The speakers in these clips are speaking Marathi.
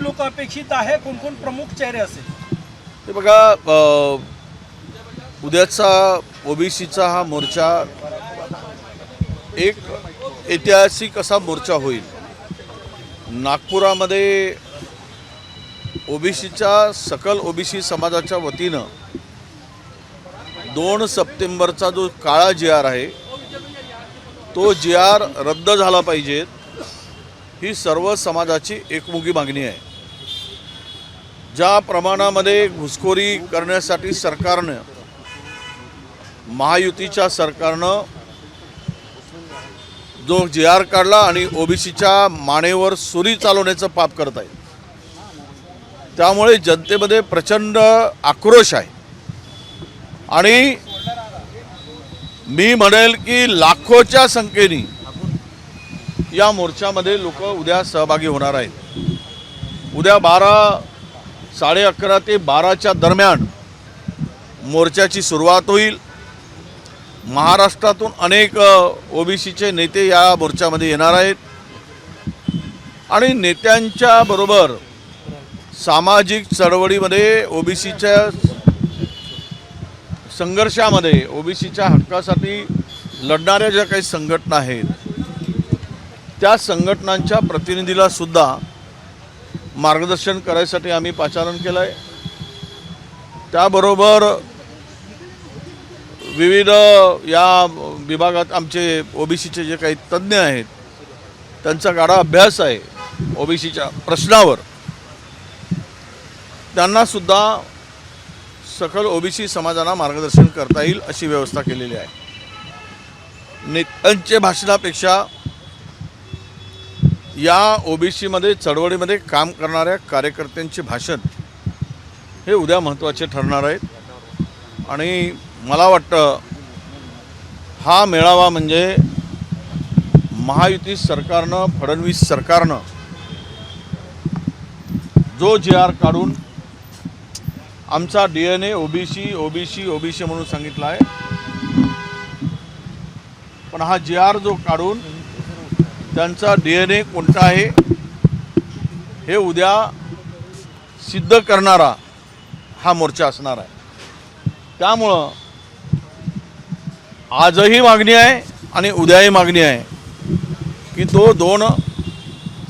नेमकं अपेक्षित आहे? कोणकोण प्रमुख चेहरे असेल? ते बघा अ, उद्याचा ओबीसीचा हा मोर्चा एक ऐतिहासिक असा मोर्चा होईल. नागपुरामध्ये ओबीसीच्या सकल ओबीसी समाजाच्या वतीनं दोन सप्टेंबरचा जो काळा जी आर आहे तो जी आर रद्द झाला पाहिजे ही सर्व समाजाची एकमुखी मागणी आहे. ज्या प्रमाणामध्ये घुसखोरी करण्यासाठी सरकारनं महायुतीच्या सरकारनं जो जे आर काढला आणि ओबीसीच्या मानेवर सुरी चालवण्याचं पाप करत आहे त्यामुळे जनतेमध्ये प्रचंड आक्रोश आहे. आणि मी म्हणेल की लाखोच्या संख्येने या मोर्चामध्ये लोक उद्या सहभागी होणार आहेत. उद्या बारा साडे अकरा ते बाराच्या दरम्यान मोर्चाची सुरुवात होईल. महाराष्ट्रातून अनेक ओबीसीचे नेते या मोर्चामध्ये येणार आहेत. आणि नेत्यांच्या बरोबर सामाजिक चळवळीमध्ये ओबीसीच्या संघर्षामध्ये ओबीसीच्या हक्कासाठी लढणाऱ्या ज्या काही संघटना आहेत त्या संघटनांच्या प्रतिनिधीला सुद्धा मार्गदर्शन करायसाठी आम्ही पाचारण केलं आहे त्याबरोबर विविध या विभागात आमचे ओबीसीचे जे काही तज्ज्ञ आहेत त्यांचा गाढा अभ्यास आहे ओबीसीच्या प्रश्नावर. त्यांनासुद्धा सकल ओबीसी समाजाला मार्गदर्शन करता येईल अशी व्यवस्था केलेली आहे. नेत्यांच्या भाषणापेक्षा या ओबीसीमध्ये चळवळीमध्ये काम करणाऱ्या कार्यकर्त्यांचे भाषण हे उद्या महत्त्वाचे ठरणार आहेत. आणि मला वाटतं हा मेळावा म्हणजे महायुती सरकारनं फडणवीस सरकारनं जो जी आर काढून आमचा D N A OBC OBC OBC म्हणून सांगितला आहे. पण हा जे आर जो काढून त्यांचा डी एन ए कोणता आहे हे उद्या सिद्ध करणारा हा मोर्चा असणार आहे. त्यामुळं आजही मागणी आहे आणि उद्याही मागणी आहे की तो दोन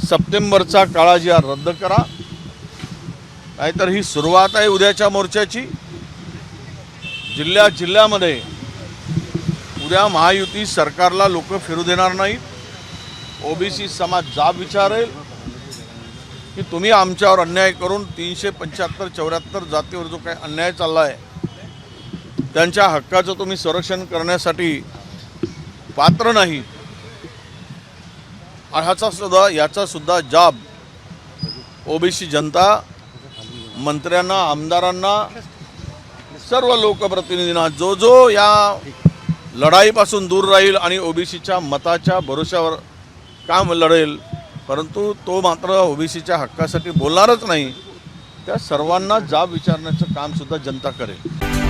सप्टेंबरचा काळा जी रद्द करा. नाहीतर ही सुरुवात आहे उद्याच्या मोर्चाची. जिल्ह्या जिल्ह्यामध्ये उद्या महायुती सरकारला लोक फिरू देणार नाहीत. ओबीसी समाज जाब विचारेल की तुम्ही आमच्यावर अन्याय करून तीनशे पंच्याहत्तर चौऱ्याहत्तर जातीवर जो काही अन्याय चालला आहे त्यांच्या हक्काचं तुम्ही संरक्षण करण्यासाठी पात्र नाही. ह्याचा सुद्धा याचा सुद्धा जाब ओबीसी जनता मंत्र्यांना आमदारांना सर्व लोकप्रतिनिधींना जो जो या लढाईपासून दूर राहील आणि ओबीसीच्या मताच्या भरोश्यावर काम लढेल? परंतु तो मात्र ओबीसीच्या हक्कासाठी बोलणारच नाही. त्या सर्वांना जाब विचारण्याचं कामसुद्धा जनता करेल.